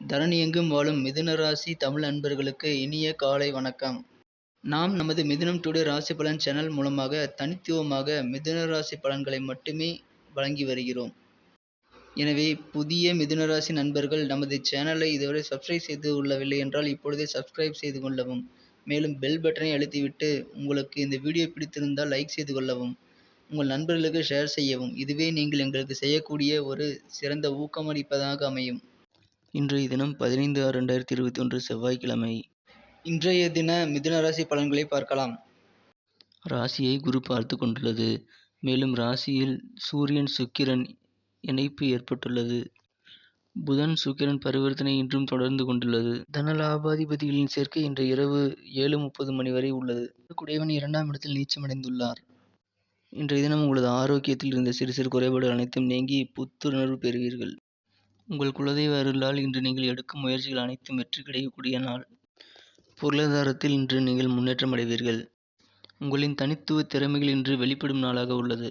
தரணி எங்கும் வாழும் மிதுன ராசி தமிழ் அன்பர்களுக்கு இனிய காலை வணக்கம். நாம் நமது மிதுனம் டுடே ராசி பலன் சேனல் மூலமாக தனித்துவமாக மிதுன ராசி பலன்களை மட்டுமே வழங்கி வருகிறோம். எனவே புதிய மிதுன ராசி நண்பர்கள் நமது சேனலை இதுவரை சப்ஸ்கிரைப் செய்து கொள்ளவில்லை என்றால் இப்பொழுதே சப்ஸ்கிரைப் செய்து கொள்ளவும். மேலும் பெல் பட்டனை அழுத்திவிட்டு உங்களுக்கு இந்த வீடியோ பிடித்திருந்தால் லைக் செய்து கொள்ளவும். உங்கள் நண்பர்களுக்கு ஷேர் செய்யவும். இதுவே நீங்கள் எங்களுக்கு செய்யக்கூடிய ஒரு சிறந்த ஊக்கமளிப்பதாக அமையும். இன்றைய தினம் பதினைந்து ஆறு ரெண்டாயிரத்தி இருபத்தி ஒன்று செவ்வாய்க்கிழமை. இன்றைய தின மிதுன ராசி பலன்களை பார்க்கலாம். ராசியை குரு பார்த்து கொண்டுள்ளது. மேலும் ராசியில் சூரியன் சுக்கிரன் இணைப்பு ஏற்பட்டுள்ளது. புதன் சுக்கிரன் பரிவர்த்தனை இன்றும் தொடர்ந்து கொண்டுள்ளது. தனலாபாதிபதிகளின் சேர்க்கை இன்று இரவு ஏழு முப்பது மணி வரை உள்ளது. குடையவன் இரண்டாம் இடத்தில் நீச்சமடைந்துள்ளார் இன்றைய தினம் உங்களது ஆரோக்கியத்தில் இருந்த சிறு சிறு குறைபாடுகள் அனைத்தும் நீங்கி புத்துணர்வு பெறுவீர்கள். உங்கள் குலதெய்வ அருளால் இன்று நீங்கள் எடுக்கும் முயற்சிகள் அனைத்தும் வெற்றி கிடைக்கக்கூடிய நாள். பொருளாதாரத்தில் இன்று நீங்கள் முன்னேற்றம் அடைவீர்கள். உங்களின் தனித்துவ திறமைகள் இன்று வெளிப்படும் நாளாக உள்ளது.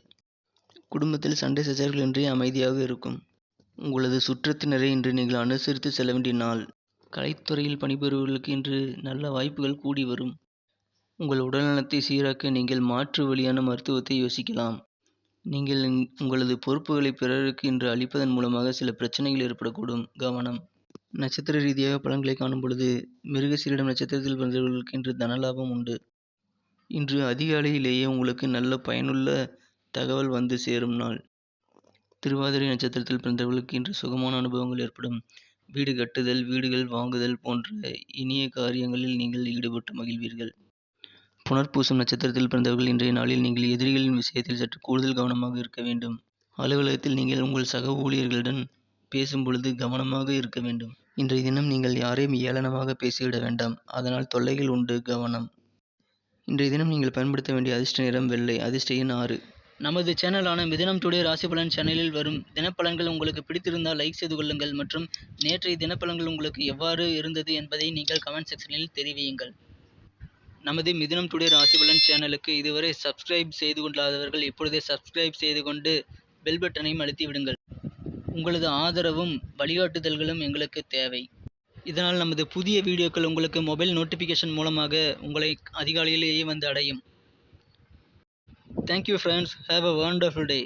குடும்பத்தில் சண்டை சச்சரவுகள் இன்றி அமைதியாக இருக்கும். உங்களது சுற்றத்தினரை இன்று நீங்கள் அனுசரித்து செல்ல வேண்டிய நாள். கலைத்துறையில் பணிபுரிபவர்களுக்கு இன்று நல்ல வாய்ப்புகள் கூடி வரும். உங்கள் உடல்நலத்தை சீராக்க நீங்கள் மாற்று வழியான மருத்துவத்தை யோசிக்கலாம். நீங்கள் உங்களது பொறுப்புகளை பிறருக்கு இன்று அளிப்பதன் மூலமாக சில பிரச்சனைகள் ஏற்படக்கூடும். கவனம். நட்சத்திர ரீதியாக பலன்களை காணும் பொழுது மிருகசீரிடம் நட்சத்திரத்தில் பிறந்தவர்களுக்கு இன்று தனலாபம் உண்டு. இன்று அதிகாலையிலேயே உங்களுக்கு நல்ல பயனுள்ள தகவல் வந்து சேரும் நாள். திருவாதிரை நட்சத்திரத்தில் பிறந்தவர்களுக்கு இன்று சுகமான அனுபவங்கள் ஏற்படும். வீடு கட்டுதல் வீடுகள் வாங்குதல் போன்ற இனிய காரியங்களில் நீங்கள் ஈடுபட்டு மகிழ்வீர்கள். புனர்பூசம் நட்சத்திரத்தில் பிறந்தவர்கள் இன்றைய நாளில் நீங்கள் எதிரிகளின் விஷயத்தில் சற்று கூடுதல் கவனமாக இருக்க வேண்டும். அலுவலகத்தில் நீங்கள் உங்கள் சக ஊழியர்களுடன் பேசும் பொழுது கவனமாக இருக்க வேண்டும். இன்றைய தினம் நீங்கள் யாரையும் ஏளனமாக பேசிவிட வேண்டாம். அதனால் தொல்லைகள் உண்டு. கவனம். இன்றைய தினம் நீங்கள் பயன்படுத்த வேண்டிய அதிர்ஷ்ட நிறம் வெள்ளை. அதிர்ஷ்ட எண் ஆறு. நமது சேனலான மிதனம் டுடே ராசி பலன் சேனலில் வரும் தினப்பலன்கள் உங்களுக்கு பிடித்திருந்தால் லைக் செய்து கொள்ளுங்கள் மற்றும் நேற்றைய தினப்பலன்கள் உங்களுக்கு எவ்வாறு இருந்தது என்பதை நீங்கள் கமெண்ட் செக்ஷனில் தெரிவியுங்கள். நமது மிதுனம் டுடே ராசிபலன் சேனலுக்கு இதுவரை சப்ஸ்கிரைப் செய்து கொள்ளாதவர்கள் இப்பொழுதே சப்ஸ்கிரைப் செய்து கொண்டு பெல் பட்டனையும் அழுத்தி விடுங்கள். உங்களது ஆதரவும் வழிகாட்டுதல்களும் எங்களுக்கு தேவை. இதனால் நமது புதிய வீடியோக்கள் உங்களுக்கு மொபைல் நோட்டிஃபிகேஷன் மூலமாக உங்களை அதிகாலையிலேயே வந்து அடையும். Thank you friends have a wonderful day